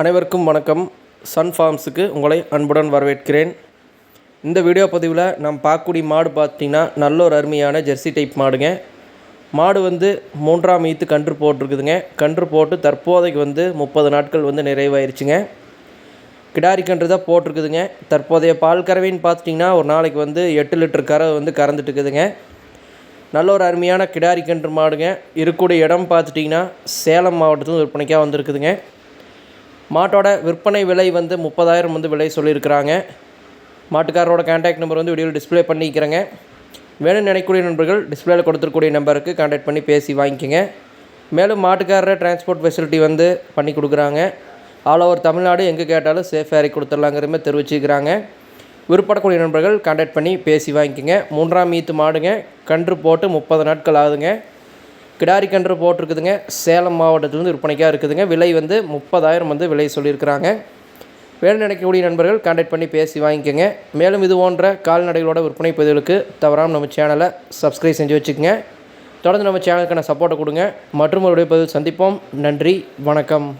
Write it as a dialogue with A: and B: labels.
A: அனைவருக்கும் வணக்கம். சன் ஃபார்ம்ஸுக்கு உங்களை அன்புடன் வரவேற்கிறேன். இந்த வீடியோ பதிவில் நாம் பார்க்கக்கூடிய மாடு பார்த்தீங்கன்னா நல்ல ஒரு அருமையான ஜெர்சி டைப் மாடுங்க. மாடு வந்து மூன்றாம் ஈத்து கன்று போட்டிருக்குதுங்க. கன்று போட்டு தற்போதைக்கு வந்து முப்பது நாட்கள் வந்து நிறைவாயிருச்சுங்க. கிடாரி கன்று தான் போட்டிருக்குதுங்க. தற்போதைய பால் கறவைன்னு பார்த்துட்டிங்கன்னா ஒரு நாளைக்கு வந்து எட்டு லிட்டர் கறவை வந்து கறந்துட்டு இருக்குதுங்க நல்ல ஒரு அருமையான கிடாரி கன்று மாடுங்க. இருக்கக்கூடிய இடம் பார்த்துட்டிங்கன்னா சேலம் மாவட்டத்தில் விற்பனைக்காக வந்திருக்குதுங்க. மாட்டோட விற்பனை விலை வந்து முப்பதாயிரம் வந்து விலை சொல்லியிருக்கிறாங்க. மாட்டுக்காரரோட கான்டாக்ட் நம்பர் வந்து வீடியோவில் டிஸ்ப்ளே பண்ணிக்கிறேங்க. வேணும்னு நினைக்கக்கூடிய நண்பர்கள் டிஸ்பிளேயில் கொடுத்துருக்கூடிய நம்பருக்கு கான்டாக்ட் பண்ணி பேசி வாங்கிக்கோங்க. மேலும் மாட்டுக்காரர் டிரான்ஸ்போர்ட் ஃபெசிலிட்டி வந்து பண்ணி கொடுக்குறாங்க. ஆல் ஓவர் தமிழ்நாடு எங்கே கேட்டாலும் சேஃப் ஏறி கொடுத்துடலாங்கிற மாதிரி தெரிவிச்சுக்கிறாங்க. விருப்பப்படக்கூடிய நண்பர்கள் கான்டாக்ட் பண்ணி பேசி வாங்கிக்கோங்க. மூன்றாம் மீத்து மாடுங்க. கன்று போட்டு முப்பது நாட்கள் ஆகுதுங்க. கிடாரி கன்று போட்டிருக்குதுங்க. சேலம் மாவட்டத்திலேருந்து விற்பனைக்காக இருக்குதுங்க. விலை வந்து முப்பதாயிரம் வந்து விலை சொல்லியிருக்கிறாங்க. வேணும் நினைக்கக்கூடிய நண்பர்கள் கான்டாக்ட் பண்ணி பேசி வாங்கிக்கோங்க. மேலும் இது போன்ற கால்நடைகளோட விற்பனை பதிவுகளுக்கு தவறாமல் நம்ம சேனலை சப்ஸ்கிரைப் செஞ்சு வச்சுக்கோங்க. தொடர்ந்து நம்ம சேனலுக்கான சப்போர்ட்டை கொடுங்க. மற்றும் ஒரு பதிவு சந்திப்போம். நன்றி. வணக்கம்.